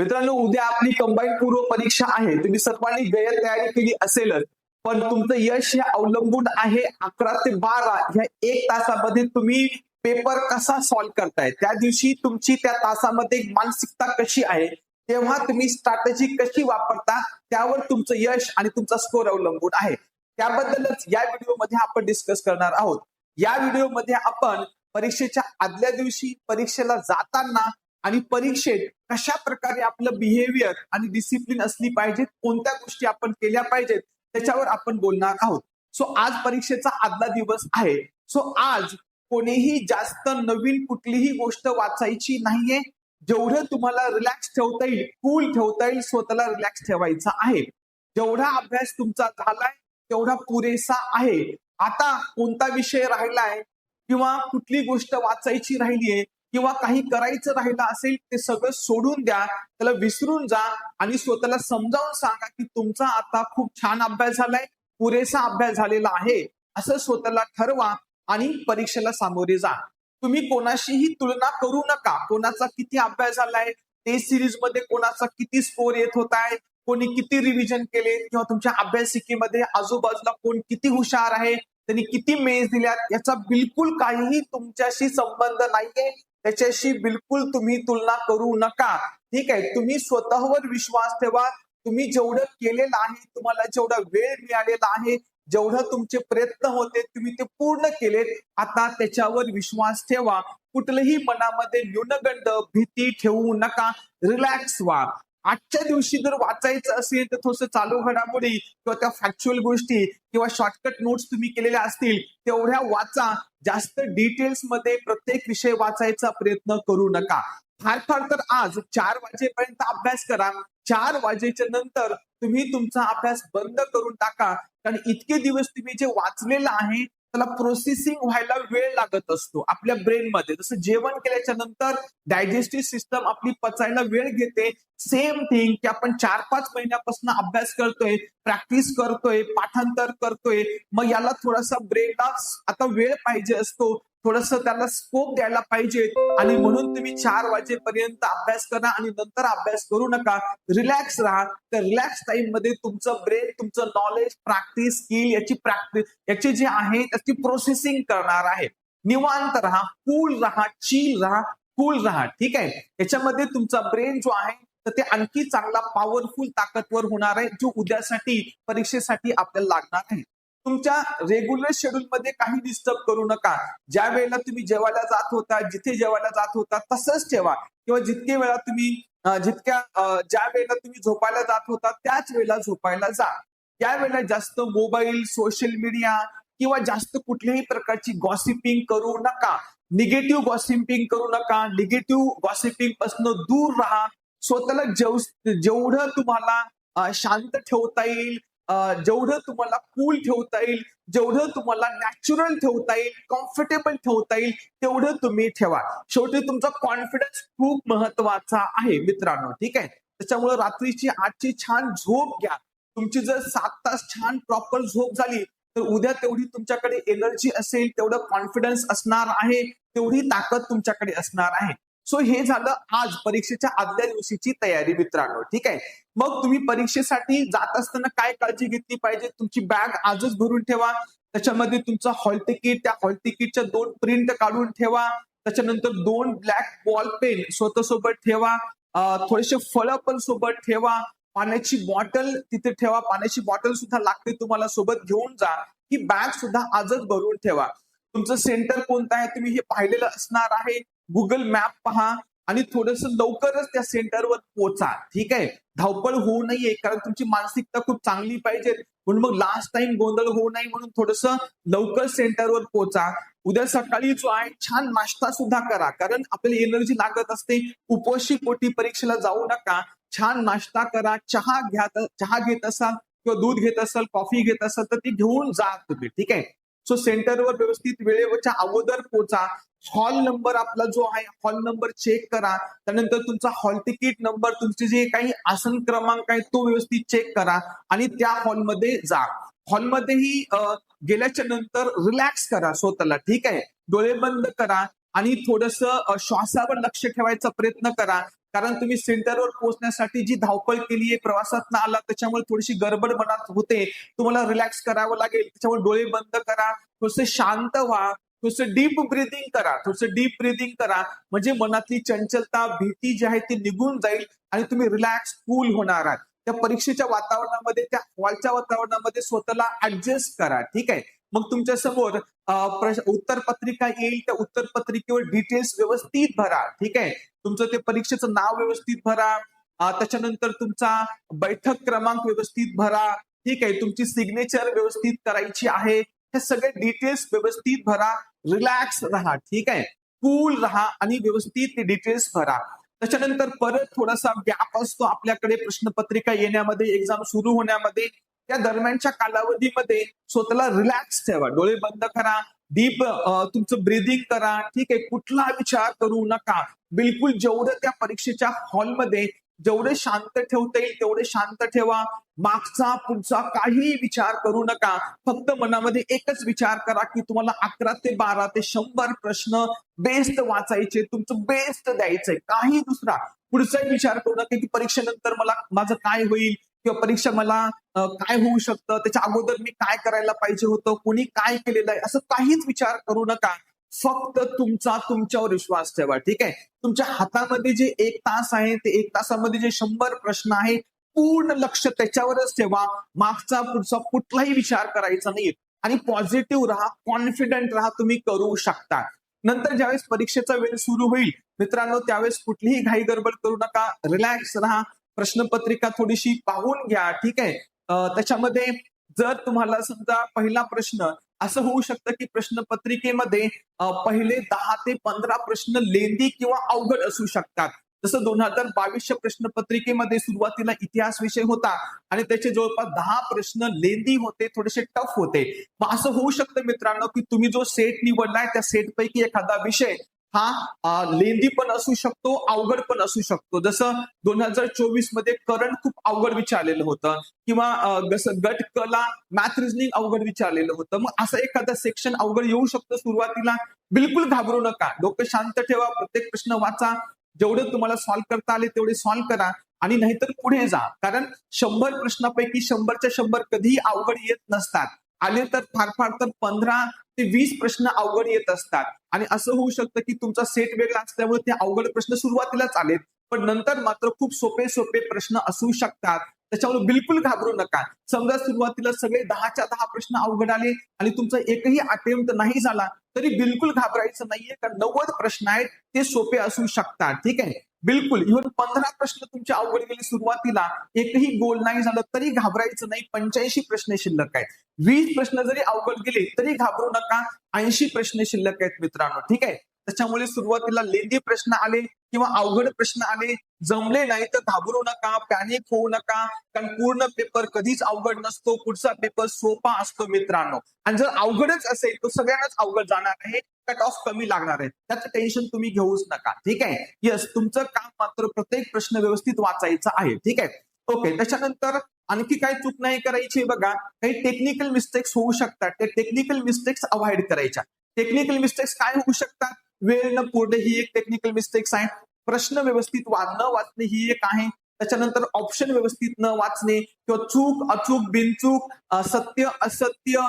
मित्रांनो उद्या आपली कंबाईन पूर्व परीक्षा आहे. तुम्ही सर्वांनी गैर तयारी केली असेलच पण तुमचं यश हे अवलंबून आहे अकरा ते बारा ह्या एक तासामध्ये तुम्ही पेपर कसा सॉल्व्ह करताय. त्या दिवशी तुमची त्या तासामध्ये मानसिकता कशी आहे तेव्हा तुम्ही स्ट्रॅटेजी कशी वापरता त्यावर तुमचं यश आणि तुमचा स्कोर अवलंबून आहे. त्याबद्दलच या व्हिडिओमध्ये आपण डिस्कस करणार आहोत. या व्हिडिओमध्ये आपण परीक्षेच्या आदल्या दिवशी परीक्षेला जाताना आणि परीक्षेत कशा प्रकारे आपलं बिहेवियर आणि डिसिप्लिन असली पाहिजे कोणत्या गोष्टी आपण केल्या पाहिजेत त्याच्यावर आपण बोलणार आहोत. सो आज परीक्षेचा आदला दिवस आहे. सो आज कोणीही जास्त नवीन कुठलीही गोष्ट वाचायची नाहीये. जेवढं तुम्हाला रिलॅक्स ठेवता येईल कूल ठेवता येईल स्वतःला रिलॅक्स ठेवायचा आहे. जेवढा अभ्यास तुमचा झालाय तेवढा पुरेसा आहे. आता कोणता विषय राहिलाय किंवा कुठली गोष्ट वाचायची राहिलीये किंवा काही करायचं राहिलं असेल ते सगळं सोडून द्या त्याला विसरून जा आणि स्वतःला समजावून सांगा की तुमचा आता खूप छान अभ्यास झालाय पुरेसा अभ्यास झालेला आहे. असं स्वतःला ठरवा आणि परीक्षेला सामोरे जा. तुम्ही कोणाशीही तुलना करू नका. कोणाचा किती अभ्यास झालाय टेस्ट सिरीजमध्ये कोणाचा किती स्कोर येत होताय आहे कोणी किती रिव्हिजन केले किंवा तुमच्या अभ्यासिकेमध्ये आजूबाजूला कोण किती हुशार आहे त्यांनी किती मेज दिल्यात याचा बिलकुल काहीही तुमच्याशी संबंध नाहीये. त्याच्याशी बिलकुल तुम्ही तुलना करू नका. ठीक आहे? तुम्ही स्वतःवर विश्वास ठेवा. तुम्ही जेवढं केलेलं आहे तुम्हाला जेवढा वेळ मिळालेला आहे जेवढं तुमचे प्रयत्न होते तुम्ही ते पूर्ण केलेत. आता त्याच्यावर विश्वास ठेवा. कुठलंही मनामध्ये न्यूनगंड भीती ठेवू नका. रिलॅक्स व्हा. आजच्या दिवशी जर वाचायचं असेल तर थोडस चालू घडामोडी किंवा त्या फॅक्च्युअल गोष्टी किंवा शॉर्टकट नोट्स तुम्ही केलेल्या असतील तेवढ्या वाचा. जास्त डिटेल्समध्ये प्रत्येक विषय वाचायचा प्रयत्न करू नका. फार फार तर आज चार वाजेपर्यंत अभ्यास करा. चार वाजेच्या नंतर तुम्ही तुमचा अभ्यास बंद करून टाका. कारण इतके दिवस तुम्ही जे वाचलेलं आहे त्याला प्रोसेसिंग व्हायला वेळ लागत असतो आपल्या ब्रेनमध्ये जसं जेवण केल्याच्यानंतर डायजेस्टिव्ह सिस्टम आपली पचायला वेळ घेते. सेम थिंग की आपण चार पाच महिन्यापासून अभ्यास करतोय प्रॅक्टिस करतोय पाठांतर करतोय. मग याला थोडासा ब्रेनला आता वेळ पाहिजे असतो. थोडस त्याला स्कोप द्यायला पाहिजे. आणि म्हणून तुम्ही चार वाजेपर्यंत अभ्यास करा आणि नंतर अभ्यास करू नका. रिलॅक्स राहा. तर रिलॅक्स टाइममध्ये तुमचं ब्रेन तुमचं नॉलेज प्रॅक्टिस स्किल याची प्रॅक्टिस याची जे आहे त्याची प्रोसेसिंग करणार आहे. निवांत राहा. कूल राहा. चिल राहा. कूल राहा. ठीक आहे? याच्यामध्ये तुमचा ब्रेन जो आहे तर ते आणखी चांगला पॉवरफुल ताकदवर होणार आहे जो उद्यासाठी परीक्षेसाठी आपल्याला लागणार आहे. तुमच्या रेग्युलर शेड्यूल मध्ये काही डिस्टर्ब करू नका. ज्या वेळेला तुम्ही जेवायला जात होता जिथे जेवायला जात होता तसंच ठेवा. किंवा जितके वेळा तुम्ही जितक्या ज्या वेळेला तुम्ही झोपायला जात होता त्याच वेळेला झोपायला जा. त्यावेळेला जास्त मोबाईल सोशल मीडिया किंवा जास्त कुठल्याही प्रकारची गॉसिपिंग करू नका. निगेटिव्ह गॉसिपिंग करू नका. निगेटिव्ह गॉसिपिंगपासून दूर राहा. स्वतःला जेव जेवढं तुम्हाला शांत ठेवता येईल जेवढं तुम्हाला कूल ठेवता येईल जेवढं तुम्हाला नॅचरल ठेवता येईल कम्फर्टेबल ठेवता येईल तेवढं तुम्ही ठेवा. शेवटी तुमचा कॉन्फिडन्स खूप महत्त्वाचा आहे मित्रांनो ठीक आहे? त्याच्यामुळे रात्रीची आजची छान झोप घ्या. तुमची जर सात तास छान प्रॉपर झोप झाली तर उद्या तेवढी तुमच्याकडे एनर्जी असेल तेवढं कॉन्फिडन्स असणार आहे तेवढी ताकद तुमच्याकडे असणार आहे. सो हे झालं आज परीक्षेच्या आदल्या दिवशीची तयारी मित्रांनो. ठीक आहे? मग तुम्ही परीक्षेसाठी जात असताना काय काळजी घेतली पाहिजे? तुमची बॅग आजच भरून ठेवा. त्याच्यामध्ये तुमचं हॉल तिकीट त्या हॉल तिकीटच्या दोन प्रिंट काढून ठेवा. त्याच्यानंतर दोन ब्लॅक बॉल पेन स्वतःसोबत ठेवा. थोडेसे फळं पण सोबत ठेवा. पाण्याची बॉटल तिथे ठेवा. पाण्याची बॉटल सुद्धा लागते तुम्हाला सोबत घेऊन जा. ही बॅग सुद्धा आजच भरून ठेवा. तुमचं सेंटर कोणतं आहे? तुम्ही हे पाहिलेलं असणार आहे. गुगल मॅप पहा आणि थोडस लवकरच त्या सेंटरवर पोचा. ठीक आहे? धावपळ होऊ नये कारण तुमची मानसिकता खूप चांगली पाहिजे. म्हणून मग लास्ट टाइम गोंधळ होऊ नये म्हणून थोडस लवकर सेंटरवर पोचा. उद्या सकाळी जो आहे छान नाश्ता सुद्धा करा. कारण आपल्याला एनर्जी लागत असते. उपोषी पोटी परीक्षेला जाऊ नका. छान नाश्ता करा. चहा घ्या चहा घेत असाल किंवा दूध घेत असाल कॉफी घेत असाल तर ती घेऊन जा तुम्ही. ठीक आहे? सो सेंटरवर व्यवस्थित वेळेवरच्या अगोदर पोचा. हॉल नंबर आपला जो आहे हॉल नंबर चेक करा. त्यानंतर तुमचा हॉल तिकीट नंबर तुमचे जे काही आसन क्रमांक आहे तो व्यवस्थित चेक करा आणि त्या हॉलमध्ये जा. हॉलमध्येही गेल्याच्यानंतर रिलॅक्स करा स्वतःला ठीक आहे? डोळे बंद करा आणि थोडस श्वासावर लक्ष ठेवायचा प्रयत्न करा. कारण तुम्ही सेंटरवर पोहोचण्यासाठी जी धावपळ केली आहे प्रवासात आला त्याच्यामुळे थोडीशी गडबड मनात होते. तुम्हाला रिलॅक्स करावं लागेल त्याच्यामुळे डोळे बंद करा थोडसे शांत व्हा थोडस डीप ब्रिदिंग करा थोडंसं डीप ब्रिदिंग करा. म्हणजे मनातली चंचलता भीती जी आहे ती निघून जाईल आणि तुम्ही रिलॅक्स कूल होणार आहात. त्या परीक्षेच्या वातावरणामध्ये त्या हॉलच्या वातावरणामध्ये स्वतःला ऍडजस्ट करा ठीक आहे? मग तुमच्यासमोर उत्तर पत्रिका येईल त्या उत्तर पत्रिकेवर डिटेल्स व्यवस्थित भरा. ठीक आहे? तुमचं ते परीक्षेचं नाव व्यवस्थित भरा. त्याच्यानंतर तुमचा बैठक क्रमांक व्यवस्थित भरा. ठीक आहे? तुमची सिग्नेचर व्यवस्थित करायची आहे. हे सगळे डिटेल्स व्यवस्थित भरा. रिलॅक्स राहा. ठीक आहे? कूल राहा आणि व्यवस्थित ते डिटेल्स भरा. त्याच्यानंतर परत थोडासा गॅप असतो आपल्याकडे प्रश्नपत्रिका येण्यामध्ये एक्झाम सुरू होण्यामध्ये. त्या दरम्यानच्या कालावधीमध्ये स्वतःला रिलॅक्स ठेवा. डोळे बंद करा. डीप तुमचं ब्रिदिंग करा. ठीक आहे? कुठला विचार करू नका. बिलकुल जेवढं त्या परीक्षेच्या हॉलमध्ये जेवढे शांत ठेवता येईल तेवढे शांत ठेवा. मागचा पुढचा काही विचार करू नका. फक्त मनामध्ये एकच विचार करा की तुम्हाला अकरा ते बारा ते शंभर प्रश्न बेस्ट वाचायचे तुमचं बेस्ट द्यायचंय. काही दुसरा पुढचाही विचार करू नका की परीक्षेनंतर मला माझं काय होईल? किंवा परीक्षा मला काय होऊ शकतं? त्याच्या अगोदर मी काय करायला पाहिजे होतं? कोणी काय केलेलं आहे? असं काहीच विचार करू नका. फक्त तुमचा तुमच्यावर विश्वास ठेवा ठीक आहे? तुमच्या हातामध्ये जे एक तास आहे ते एक तासामध्ये जे शंभर प्रश्न आहे पूर्ण लक्ष त्याच्यावरच ठेवा. मागचा पुढचा कुठलाही विचार करायचा नाही आणि पॉझिटिव्ह राहा कॉन्फिडंट राहा तुम्ही करू शकता. नंतर ज्यावेळेस परीक्षेचा वेळ सुरू होईल मित्रांनो त्यावेळेस कुठलीही घाई गडबड करू नका. रिलॅक्स राहा. प्रश्नपत्रिका थोडीशी पाहून घ्या ठीक आहे? त्याच्यामध्ये जर तुम्हाला समजा पहिला प्रश्न असं होऊ शकतं की प्रश्नपत्रिकेमध्ये पहिले दहा ते पंधरा प्रश्न लेंदी किंवा अवघड असू शकतात. जसं दोन हजार बावीसच्या प्रश्नपत्रिकेमध्ये सुरुवातीला इतिहास विषय होता आणि त्याचे जवळपास दहा प्रश्न लेंदी होते थोडेसे टफ होते. मग असं होऊ शकतं मित्रांनो की तुम्ही जो सेट निवडलाय त्या सेट पैकी एखादा विषय हा लेंदी पण असू शकतो अवघड पण असू शकतो. जसं दोन हजार चोवीसमध्ये करंट खूप अवघड विचारलेलं होतं किंवा जसं गट कला मॅथ रिझनिंग अवघड विचारलेलं होतं. मग असं एखादा सेक्शन अवघड येऊ शकतं सुरुवातीला बिलकुल घाबरू नका. डोकं शांत ठेवा प्रत्येक प्रश्न वाचा. जेवढे तुम्हाला सॉल्व्ह करता आले तेवढे सॉल्व्ह करा. आणि नाहीतर पुढे जा. कारण शंभर प्रश्नापैकी शंभरच्या शंभर कधीही अवघड येत नसतात. आले तर फार फार तर पंधरा ते वीस प्रश्न अवघड येत असतात. आणि असं होऊ शकतं की तुमचा सेट वेगळा असल्यामुळे ते अवघड प्रश्न सुरुवातीलाच आलेत. पण नंतर मात्र खूप सोपे सोपे प्रश्न असू शकतात. त्याच्यामुळे बिलकुल घाबरू नका. समजा सुरुवातीला सगळे दहाच्या दहा प्रश्न अवघड आले आणि तुमचा एकही अटेम्प्ट नाही झाला तरी बिलकुल घाबरायचं नाहीये कारण नव्वद प्रश्न आहेत ते सोपे असू शकतात. ठीक आहे? बिलकुल. इव्हन पंधरा प्रश्न तुमचे अवघड गेले सुरुवातीला एकही गोल नाही झालं तरी घाबरायचं नाही. पंच्याऐंशी प्रश्न शिल्लक आहेत. वीस प्रश्न जरी अवघड गेले तरी घाबरू नका. ऐंशी प्रश्न शिल्लक आहेत मित्रांनो. ठीक आहे? त्याच्यामुळे सुरुवातीला लेंदी प्रश्न आले किंवा अवघड प्रश्न आले. जमले नाही तर घाबरू नका पॅनिक होऊ नका. कारण पूर्ण पेपर कधीच अवघड नसतो. पुढचा पेपर सोपा असतो मित्रांनो. आणि जर अवघडच असेल तर सगळ्यांनाच अवघड जाणार आहे. कट ऑफ कमी लागणार आहे. त्याचं टेन्शन तुम्ही घेऊच नका. ठीक आहे? यस तुमचं काम मात्र प्रत्येक प्रश्न व्यवस्थित वाचायचा आहे. ठीक आहे? ओके त्याच्यानंतर आणखी काय चूक नाही करायची बघा. काही टेक्निकल मिस्टेक्स होऊ शकतात. ते टेक्निकल मिस्टेक्स अवॉइड करायच्या. टेक्निकल मिस्टेक्स काय होऊ शकतात? वेळ न पुरणे ही एक टेक्निकल मिस्टेक्स आहे प्रश्न व्यवस्थित वा न वाचणे ही एक आहे. त्याच्यानंतर ऑप्शन व्यवस्थित न वाचणे किंवा चूक अचूक बिनचूक सत्य असत्य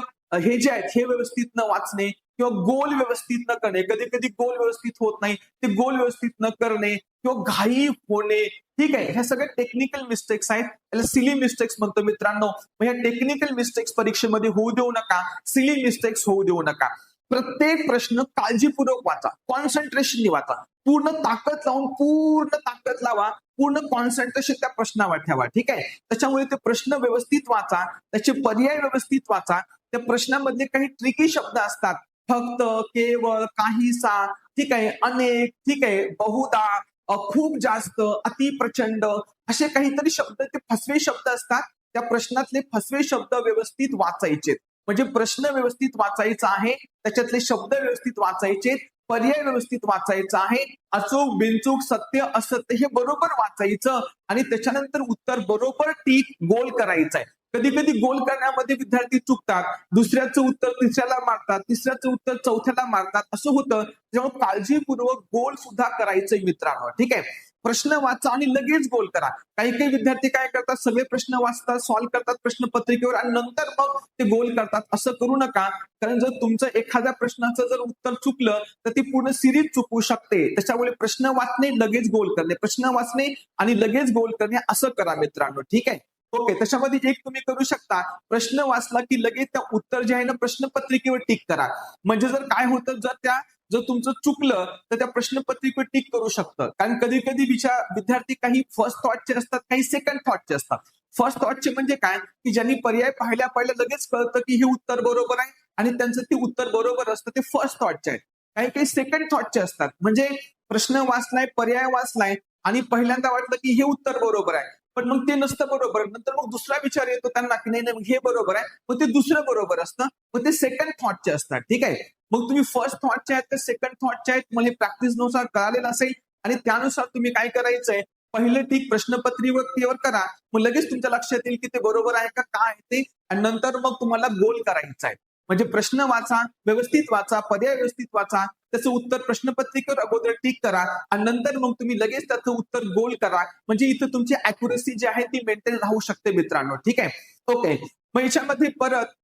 हे जे आहेत हे व्यवस्थित न वाचणे किंवा गोल व्यवस्थित न करणे. कधी कधी गोल व्यवस्थित होत नाही. ते गोल व्यवस्थित न करणे किंवा घाई होणे. ठीक आहे. ह्या सगळ्या टेक्निकल मिस्टेक्स आहेत. त्याला सिली मिस्टेक्स म्हणतो मित्रांनो. मग ह्या टेक्निकल मिस्टेक्स परीक्षेमध्ये होऊ देऊ नका. सिली मिस्टेक्स होऊ देऊ नका. प्रत्येक प्रश्न काळजीपूर्वक वाचा. कॉन्सन्ट्रेशननी वाचा. पूर्ण ताकद लावून पूर्ण ताकद लावा. पूर्ण कॉन्सन्ट्रेशन त्या प्रश्नावर ठेवा. ठीक आहे? त्याच्यामुळे ते प्रश्न व्यवस्थित वाचा. त्याचे पर्याय व्यवस्थित वाचा. त्या प्रश्नामधले काही ट्रिकी शब्द असतात. फक्त केवळ काहीसा ठीक आहे? अनेक ठीक आहे? बहुदा खूप जास्त अति प्रचंड असे काहीतरी शब्द ते फसवे शब्द असतात. त्या प्रश्नातले फसवे शब्द व्यवस्थित वाचायचे म्हणजे प्रश्न व्यवस्थित वाचायचा आहे त्याच्यातले शब्द व्यवस्थित वाचायचे पर्याय व्यवस्थित वाचायचा आहे अचूक बिनचूक सत्य असत्य हे बरोबर वाचायचं आणि त्याच्यानंतर उत्तर बरोबर टीक गोल करायचं आहे. कधी कधी गोल करण्यामध्ये विद्यार्थी चुकतात दुसऱ्याचं उत्तर तिसऱ्याला मारतात तिसऱ्याचं उत्तर चौथ्याला मारतात असं होतं. त्यामुळे काळजीपूर्वक गोल सुद्धा करायचंय मित्रांनो ठीक आहे? प्रश्न वाचा आणि लगेच गोल करा. काही काही विद्यार्थी काय करतात? सगळे प्रश्न वाचतात सॉल्व्ह करतात प्रश्न पत्रिकेवर आणि नंतर मग ते गोल करतात. असं करू नका. कारण जर तुमचं एखाद्या प्रश्नाचं जर उत्तर चुकलं तर ती पूर्ण सिरीज चुकू शकते. त्याच्यामुळे प्रश्न वाचणे लगेच गोल करणे. प्रश्न वाचणे आणि लगेच गोल करणे असं करा मित्रांनो. ठीक आहे? ओके त्याच्यामध्ये एक तुम्ही करू शकता. प्रश्न वाचला की लगेच त्या उत्तर जे आहे ना प्रश्नपत्रिकेवर टिक करा. म्हणजे जर काय होतं जर त्या जर तुमचं चुकलं तर त्या प्रश्नपत्रिकेवर टिक करू शकतं. कारण कधी कधी विचार विद्यार्थी काही फर्स्ट थॉटचे असतात काही सेकंड थॉटचे असतात. फर्स्ट थॉटचे म्हणजे काय? की ज्यांनी पर्याय पाहिल्या पाहिल्या लगेच कळतं की हे उत्तर बरोबर आहे आणि त्यांचं ते उत्तर बरोबर असतं ते फर्स्ट थॉटचे आहेत. काही काही सेकंड थॉटचे असतात. म्हणजे प्रश्न वाचलाय पर्याय वाचलाय आणि पहिल्यांदा वाटलं की हे उत्तर बरोबर आहे. पण मग ते नसतं बरोबर. नंतर मग दुसरा विचार येतो त्यांना की नाही नाही मग हे बरोबर आहे. मग ते दुसरं बरोबर असतं. मग ते सेकंड थॉटचे असतात. ठीक आहे? मग तुम्ही फर्स्ट थॉटचे आहेत का सेकंड थॉटचे आहेत? मला प्रॅक्टिसनुसार कळालेलं असेल. आणि त्यानुसार तुम्ही काय करायचंय? पहिले ठीक प्रश्नपत्रिकेवर करा. मग लगेच तुमच्या लक्षात येईल की ते बरोबर आहे का काय ते. आणि नंतर मग तुम्हाला गोल करायचा आहे. म्हणजे प्रश्न वाचा व्यवस्थित वाचा पर्याय व्यवस्थित वाचा. त्याचं उत्तर प्रश्नपत्रिकेवर अगोदर टिक करा आणि नंतर मग तुम्ही लगेच त्याचं उत्तर गोल करा. म्हणजे इथं तुमची अॅक्युरेसी जी आहे ती मेंटेन राहू शकते मित्रांनो. ठीक आहे? ओके मग याच्यामध्ये परत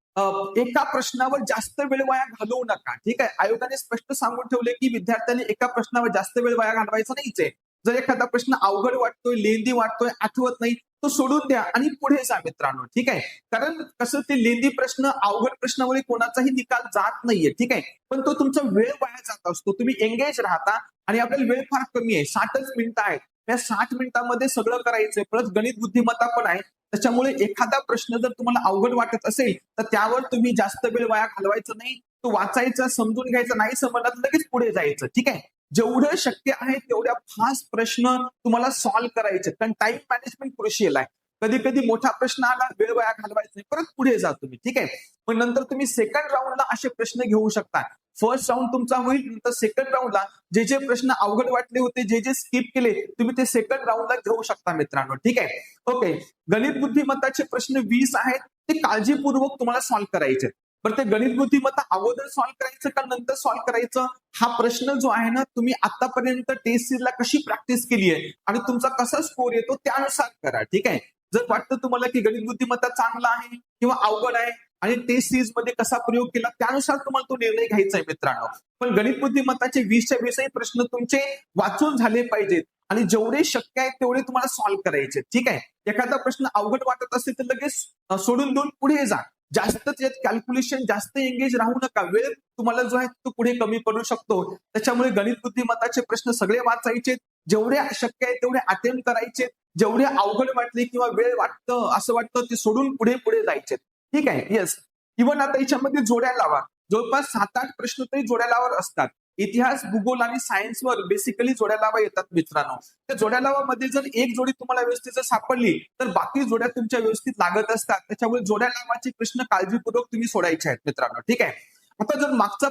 एका प्रश्नावर जास्त वेळ वाया घालवू नका. ठीक आहे? आयोगाने स्पष्ट सांगून ठेवले की विद्यार्थ्यांनी एका प्रश्नावर जास्त वेळ वाया घालवायचा नाहीच आहे. जर एखादा प्रश्न अवघड वाटतोय लेंदी वाटतोय आठवत नाही तो सोडून द्या आणि पुढे जा मित्रांनो ठीक आहे? कारण कसं ते लेंदी प्रश्न अवघड प्रश्नामुळे कोणाचाही निकाल जात नाहीये ठीक आहे? पण तो तुमचा वेळ वाया जात असतो. तुम्ही एंगेज राहता आणि आपल्याला वेळ फार कमी आहे. साठच मिनिटं आहेत. त्या साठ मिनिटांमध्ये सगळं करायचंय. प्लस गणित बुद्धिमत्ता पण आहे. त्याच्यामुळे एखादा प्रश्न जर तुम्हाला अवघड वाटत असेल तर त्यावर तुम्ही जास्त वेळ वाया घालवायचा नाही. तो वाचायचा समजून घ्यायचा नाही समजला लगेच पुढे जायचं ठीक आहे? जेवढं शक्य आहे तेवढ्या फास्ट प्रश्न तुम्हाला सॉल्व्ह करायचे. कारण टाइम मॅनेजमेंट क्रुशियल आहे. कधी कधी मोठा प्रश्न आला वेळ वाया घालवायचा नाही परत पुढे जा तुम्ही. ठीक आहे? पण नंतर तुम्ही सेकंड राऊंडला असे प्रश्न घेऊ शकता. फर्स्ट राऊंड तुमचा होईल नंतर सेकंड राऊंडला जे जे प्रश्न अवघड वाटले होते जे जे स्किप केले तुम्ही ते सेकंड राऊंडला घेऊ शकता मित्रांनो. ठीक आहे? ओके गणित बुद्धिमत्ताचे प्रश्न वीस आहेत ते काळजीपूर्वक तुम्हाला सॉल्व्ह करायचे. बरं ते गणित बुद्धिमत्ता अगोदर सॉल्व्ह करायचं का नंतर सॉल्व्ह करायचं? हा प्रश्न जो आहे ना तुम्ही आतापर्यंत टेस्ट सिरीजला कशी प्रॅक्टिस केली आहे? आणि तुमचा कसा स्कोर येतो त्यानुसार करा ठीक आहे? जर वाटतं तुम्हाला की गणित बुद्धिमत्ता चांगला आहे किंवा अवघड आहे आणि टेस्ट सीरीजमध्ये कसा प्रयोग केला त्यानुसार तुम्हाला तो निर्णय घ्यायचा आहे मित्रांनो. पण गणित बुद्धिमत्ताचे वीसच्या वीसही प्रश्न तुमचे वाचून झाले पाहिजेत. आणि जेवढे शक्य आहे तेवढे तुम्हाला सॉल्व्ह करायचे ठीक आहे? एखादा प्रश्न अवघड वाटत असेल तर लगेच सोडून देऊन पुढे जा. जास्त कॅल्क्युलेशन जास्त एंगेज राहू नका. वेळ तुम्हाला जो आहे तो पुढे कमी पडू शकतो. त्याच्यामुळे गणित बुद्धिमत्ताचे प्रश्न सगळे वाचायचे. जेवढे शक्य आहे तेवढे अटेम्प्ट करायचे. जेवढे अवघड वाटले किंवा वेळ वाटतं असं वाटतं ते सोडून पुढे पुढे जायचे. ठीक आहे? येस इव्हन आता याच्यामध्ये जोड्या लावा. जवळपास सात आठ प्रश्न तरी जोड्या लावत असतात. इतिहास भूगोल आणि सायन्सवर बेसिकली जोड्या लावा येतात मित्रांनो. त्या जोड्या लावामध्ये जर एक जोडी तुम्हाला व्यवस्थित जर सापडली तर बाकी जोड्या तुमच्या व्यवस्थित लागत असतात. त्याच्यामुळे जोड्या लावाचे प्रश्न काळजीपूर्वक तुम्ही सोडायचे आहेत मित्रांनो. ठीक आहे? आता जर मागचा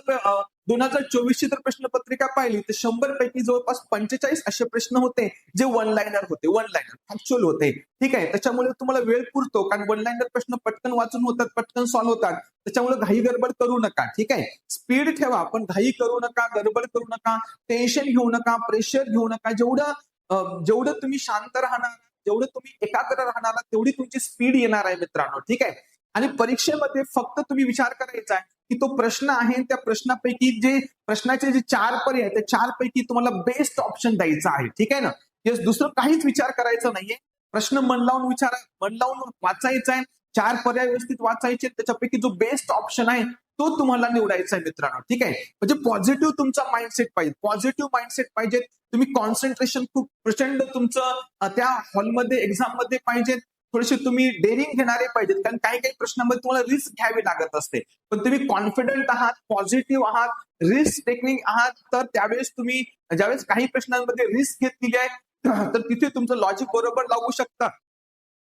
दोन हजार चोवीसची जर प्रश्नपत्रिका पाहिली तर शंभर पैकी जवळपास पंचेचाळीस असे प्रश्न होते जे वन लाईनर होते. वन लाईनर फॅक्च्युअल होते. ठीक आहे? त्याच्यामुळे तुम्हाला वेळ पुरतो कारण वन लाईनर प्रश्न पटकन वाचून होतात पटकन सॉल्व्ह होतात. त्याच्यामुळे घाई गडबड करू नका. ठीक आहे? स्पीड ठेवा पण घाई करू नका गडबड करू नका टेन्शन घेऊ नका प्रेशर घेऊ नका. जेवढं जेवढं तुम्ही शांत राहणार जेवढं तुम्ही एकाग्र राहणार तेवढी तुमची स्पीड येणार आहे मित्रांनो. ठीक आहे? आणि परीक्षेमध्ये फक्त तुम्ही विचार करायचा आहे की तो प्रश्न आहे त्या प्रश्नापैकी जे प्रश्नाचे जे चार पर्याय आहेत, त्या चार पैकी तुम्हाला बेस्ट ऑप्शन द्यायचा आहे. ठीक आहे ना? येस दुसरं काहीच विचार करायचं नाहीये. प्रश्न मन लावून विचारा. मन लावून वाचायचा आहे. चार पर्याय व्यवस्थित वाचायचे त्याच्यापैकी जो बेस्ट ऑप्शन आहे तो तुम्हाला निवडायचा आहे मित्रांनो. ठीक आहे? म्हणजे पॉझिटिव्ह तुमचा माइंडसेट पाहिजे. पॉझिटिव्ह माइंडसेट पाहिजे तुम्ही कॉन्सन्ट्रेशन खूप प्रचंड तुमचं त्या हॉलमध्ये एक्झाममध्ये पाहिजे थोडीशी तुम्ही डेअरिंग घेणारे पाहिजेत. कारण काही काही प्रश्नांमध्ये तुम्हाला रिस्क घ्यावी लागत असते. पण तुम्ही कॉन्फिडंट आहात पॉझिटिव्ह आहात रिस्क टेक्निक आहात तर त्यावेळेस तुम्ही ज्यावेळेस काही प्रश्नांमध्ये रिस्क घेतलेली आहे तर तिथे तुमचं लॉजिक बरोबर लागू शकतं.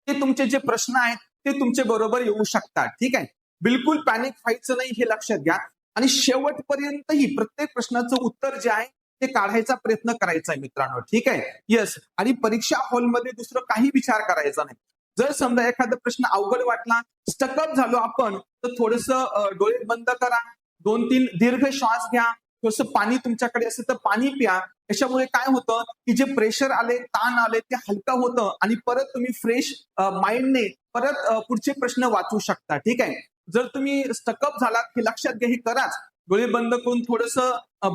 ते तुमचे जे प्रश्न आहेत ते तुमचे बरोबर येऊ शकतात. ठीक आहे? बिलकुल पॅनिक व्हायचं नाही हे लक्षात घ्या. आणि शेवटपर्यंतही प्रत्येक प्रश्नाचं उत्तर जे आहे ते काढायचा प्रयत्न करायचा आहे मित्रांनो. ठीक आहे? येस आणि परीक्षा हॉलमध्ये दुसरं काही विचार करायचा नाही. जर समजा एखादा प्रश्न अवघड वाटला स्टकअप झालो आपण तर थोडस डोळे बंद करा. दोन तीन दीर्घ श्वास घ्या. थोडस पाणी तुमच्याकडे असेल तर पाणी प्या. याच्यामुळे काय होतं की जे प्रेशर आले ताण आले ते हलका होतं आणि परत तुम्ही फ्रेश माइंडने परत पुढचे प्रश्न वाचू शकता. ठीक आहे? जर तुम्ही स्टकअप झालात हे लक्षात घ्या हे कराच. डोळे बंद करून थोडस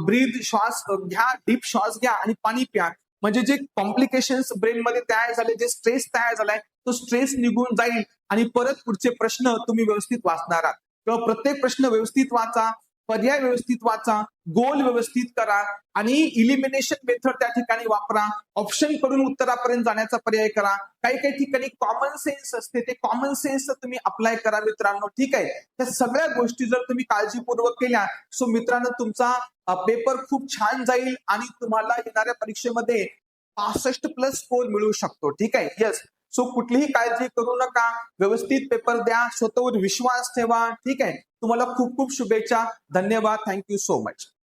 ब्रीद श्वास घ्या डीप श्वास घ्या आणि पाणी प्या. म्हणजे जे कॉम्प्लिकेशन्स ब्रेनमध्ये तयार झाले जे स्ट्रेस तयार झालाय तो स्ट्रेस निघून जाईल आणि परत पुढचे प्रश्न तुम्ही व्यवस्थित वाचणार आहात. किंवा प्रत्येक प्रश्न व्यवस्थित वाचा पर्याय व्यवस्थित वाचा गोल व्यवस्थित करा आणि इलिमिनेशन मेथड त्या ठिकाणी वापरा. ऑप्शन करून उत्तरापर्यंत जाण्याचा पर्याय करा. काही काही ठिकाणी कॉमन सेन्स असते ते कॉमन सेन्स तुम्ही अप्लाय करा मित्रांनो. ठीक आहे? त्या सगळ्या गोष्टी जर तुम्ही काळजीपूर्वक केल्या सो मित्रांनो तुमचा पेपर खूप छान जाईल आणि तुम्हाला येणाऱ्या परीक्षेमध्ये पासष्ट प्लस स्कोर मिळू शकतो. ठीक आहे? येस सो कुठलीही काळजी करू नका. व्यवस्थित पेपर द्या. स्वतःवर विश्वास ठेवा. ठीक आहे? तुम्हाला खूप खूप शुभेच्छा. धन्यवाद. Thank you so much